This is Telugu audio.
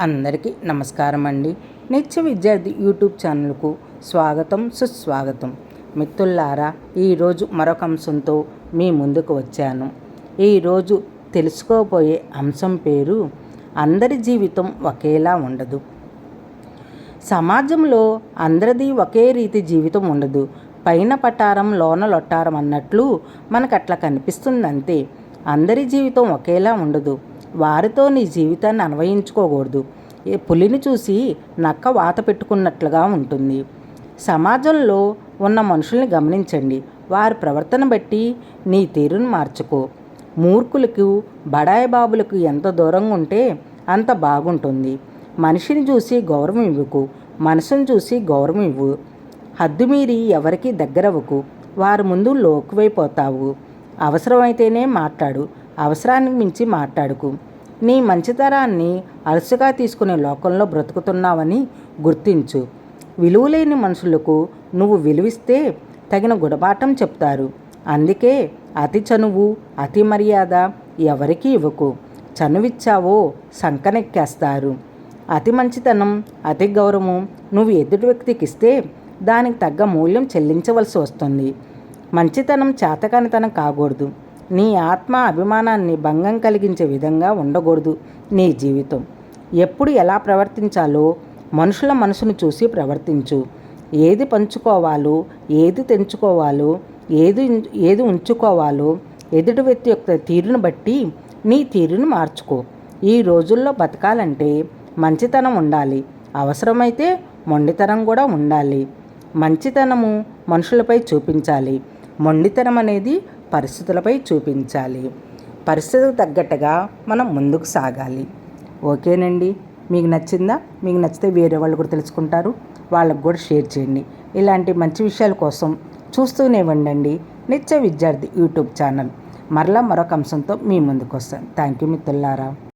అందరికీ నమస్కారం అండి. నిత్య విద్యార్థి యూట్యూబ్ ఛానల్కు స్వాగతం సుస్వాగతం. మిత్రులారా ఈరోజు మరొక అంశంతో మీ ముందుకు వచ్చాను. ఈరోజు తెలుసుకోబోయే అంశం పేరు అందరి జీవితం ఒకేలా ఉండదు. సమాజంలో అందరిది ఒకే రీతి జీవితం ఉండదు. పైన పటారం లోన లొట్టారం అన్నట్లు మనకు అట్లా కనిపిస్తుంది అంతే అందరి జీవితం ఒకేలా ఉండదు. వారితో నీ జీవితాన్ని అన్వయించుకోకూడదు. ఏ పులిని చూసి నక్క వాత పెట్టుకున్నట్లుగా ఉంటుంది. సమాజంలో ఉన్న మనుషుల్ని గమనించండి. వారి ప్రవర్తన బట్టి నీ తీరును మార్చుకో. మూర్ఖులకు బడాయి బాబులకు ఎంత దూరంగా ఉంటే అంత బాగుంటుంది. మనిషిని చూసి గౌరవం ఇవ్వకు. మనసును చూసి గౌరవం ఇవ్వు. హద్దుమీరి ఎవరికి దగ్గరవ్వకు. వారి ముందు లోకువైపోతావు. అవసరమైతేనే మాట్లాడు. అవసరానికి మించి మాట్లాడుకు. నీ మంచితరాన్ని అలసుగా తీసుకునే లోకంలో బ్రతుకుతున్నావని గుర్తించు. విలువలేని మనుషులకు నువ్వు విలువిస్తే తగిన గుడబాటం చెప్తారు. అందుకే అతి చనువు అతి మర్యాద ఎవరికి ఇవ్వకు. చనువిచ్చావో సంకనెక్కేస్తారు. అతి మంచితనం అతి గౌరవం నువ్వు ఎదుటి వ్యక్తికి ఇస్తే దానికి తగ్గ మూల్యం చెల్లించవలసి వస్తుంది. మంచితనం చేతకానితనం కాకూడదు. నీ ఆత్మ అభిమానాన్ని భంగం కలిగించే విధంగా ఉండకూడదు నీ జీవితం. ఎప్పుడు ఎలా ప్రవర్తించాలో మనుషుల మనసును చూసి ప్రవర్తించు. ఏది పంచుకోవాలో ఏది తెంచుకోవాలో ఏది ఏది ఉంచుకోవాలో ఎదుటి వ్యక్తి యొక్క తీరును బట్టి నీ తీరును మార్చుకో. ఈ రోజుల్లో బతకాలంటే మంచితనం ఉండాలి. అవసరమైతే మొండితనం కూడా ఉండాలి. మంచితనము మనుషులపై చూపించాలి. మొండితనం అనేది పరిస్థితులపై చూపించాలి. పరిస్థితులకు తగ్గట్టుగా మనం ముందుకు సాగాలి. ఓకేనండి? మీకు నచ్చిందా? మీకు నచ్చితే వేరే వాళ్ళు కూడా తెలుసుకుంటారు. వాళ్ళకు కూడా షేర్ చేయండి. ఇలాంటి మంచి విషయాల కోసం చూస్తూనే ఉండండి. నిత్య విద్యార్థి యూట్యూబ్ ఛానల్. మరలా మరొక అంశంతో మీ ముందుకు వస్తాను థ్యాంక్ యూ మిత్రులారా.